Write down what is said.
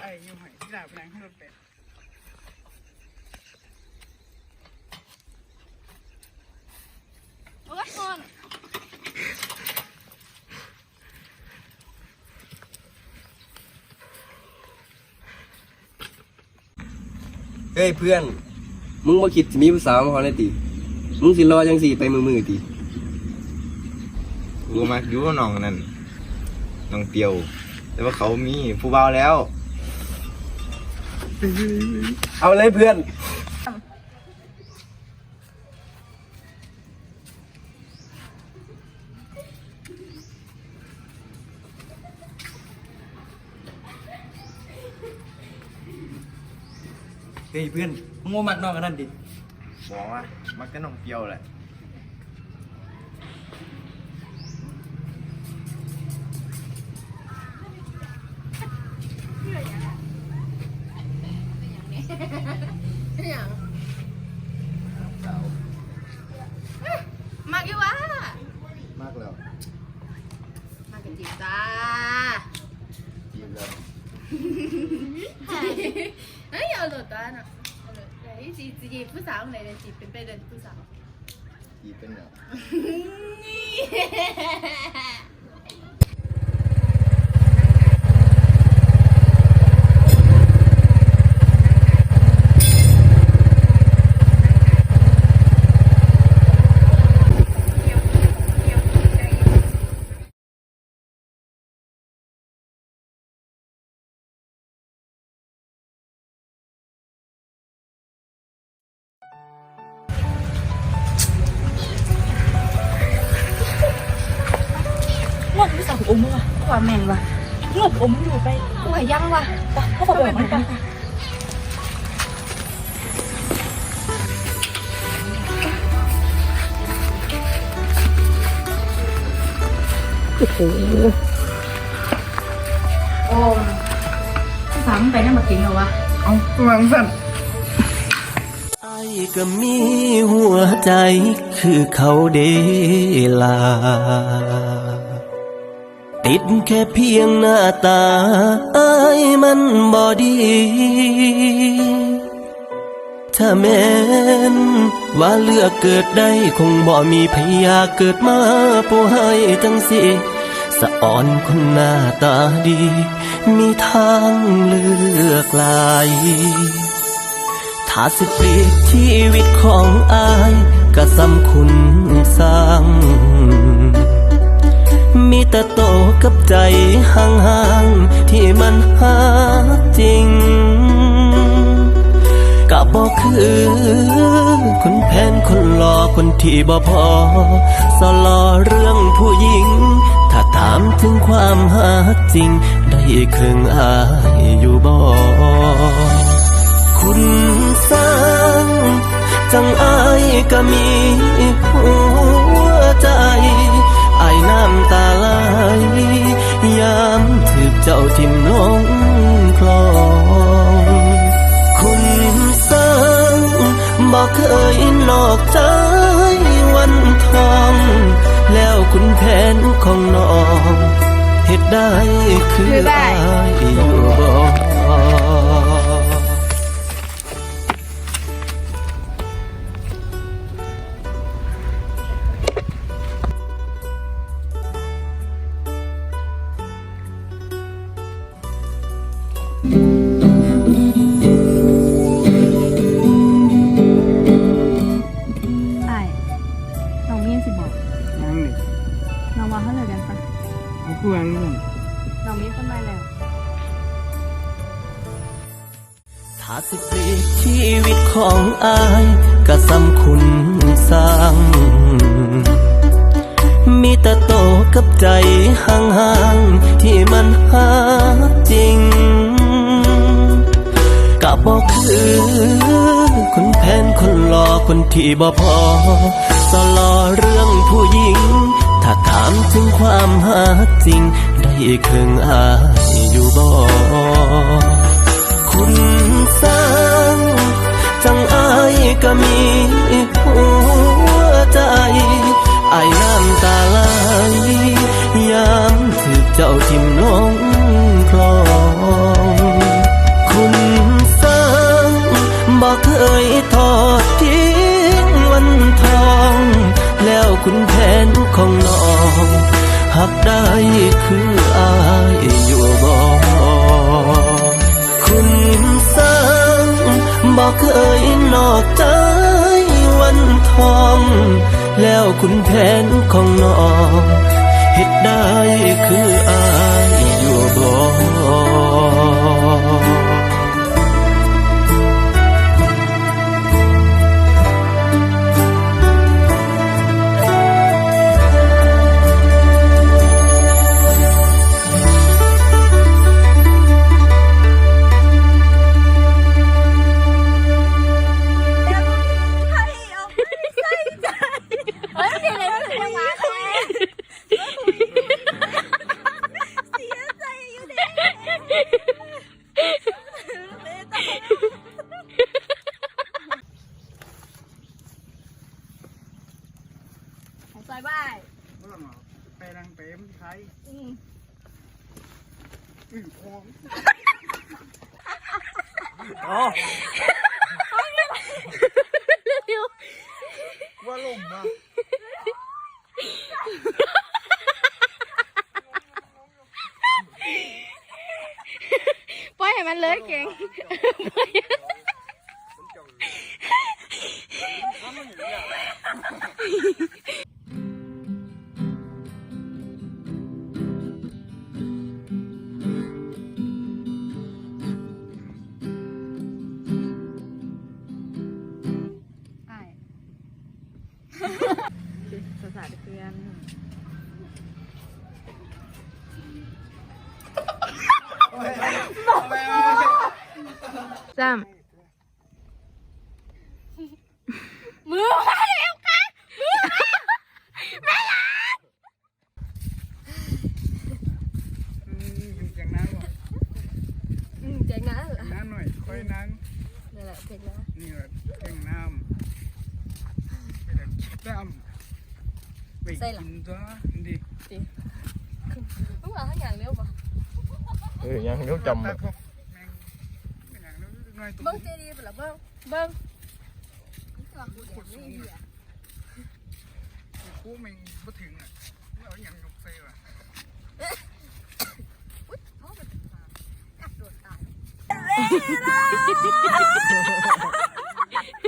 ไอ้ยูหอยที่ดาบนางให้รถเป็ดโอ้ยคนเฮ้ยเพื่อน มึงมาคิดสิมีผู้สาวมาขอได้ติมึงสิรอจังสี่ไปมือมือติกูมักอยู่กับน้องนั่นน้องเตียว แต่ว่าเขามีผู้เบาวแล้ว เอาเลยเพื่อน เฮ้ยเพื่อนมึงว่ามักน้องกันนั่นดิบอกว่ามักก็น้องเตียวแหละ กกันจีบจ้าจีบแล้วเฮ้ยเอาโหลดตัวน่ะเอาโหลดไหนจีบจีบผู้สาวไหนเลยจีบเป็นไปเดินผู้สาวจีบเป็นแล้วงอก อมวะว่าแม่นวะงอกอมอยู่ไปว่ายังวะเขาบอกแบบนั้นปะโอ้โหโอ้ผู้สาวมึงไปนั่นมากินเหรอวะเอาวางสั่นไอ้ก็มีหัวใจคือเขาเดลา ติดแค่เพียงหน้าตาไอ้ายมันบอดี ถ้าแม้น ว่าเลือกเกิดได้คงบ่มีพยาเกิดมาผู้ให้จังสิสะอ่อนคนหน้าตาดี มีทางเลือกหลายถ้าสิเปรียบชีวิตของอายก็สำคุณสร้าง มีแต่โต กับใจห่างๆที่มันหาจริงก็บอกคือคนแพนคนหลอคนที่บ่พอสลอเรื่องผู้หญิง ถ้าถามถึงความหาจริง ได้ครึ่งอายอยู่บ่คุณสร้างจังอายก็มีหัวใจอายน้ำ ของน้องเหตุได้คืออายอยู่บ่ไเอาคือวางนี่น้องมีคนม่แล้วถ้าสิเปรียบชีวิตของอายก็สำคุณสร้าง มีแต่โตกับใจห่างๆที่มันหาจริงก็บอกคือคนแพนคนหลอคนที่บ่พอสลอเรื่องผู้หญิงามถึงความหาจริง ได้เครื่องอายอยู่บ่คุณสร้างจังอายก็มีหัวใจอายน้ำตาลายยามถึกเจ้าทิมลงคลองคุณสร้างบอกเคยทอดทิ้งวันทอง แล้วคุณแผนของน้อง หักได้คืออายอยู่บ่คุณสร้างบอกเคยนอกใจวันทอง แล้วคุณแผนของน้องเฮ็ดได้คือ อื้อโค้งว่าล่มมาปล่อยให้มันเลยเก่ง จำมือมาแล้วค่ะมือมาอืมอยู่เสียงน้ำบ่อืมเจ๋งนะเสียงน้ำหน่อย ค่อยนั่งนี่แหละเจ๋งนะนี่แหละเสียงน้ำไปดังคิดน้ำไปกินตัวดิมึงเอาทั้งอย่างเร็วป่ะเออยังเดี๋ยวจำแต่อะพวกแม่งเป็นอ ย่างนั้นหน่อยตัวเบิ้งเจดีย์ไปละเบิ้งเบิ้งจะ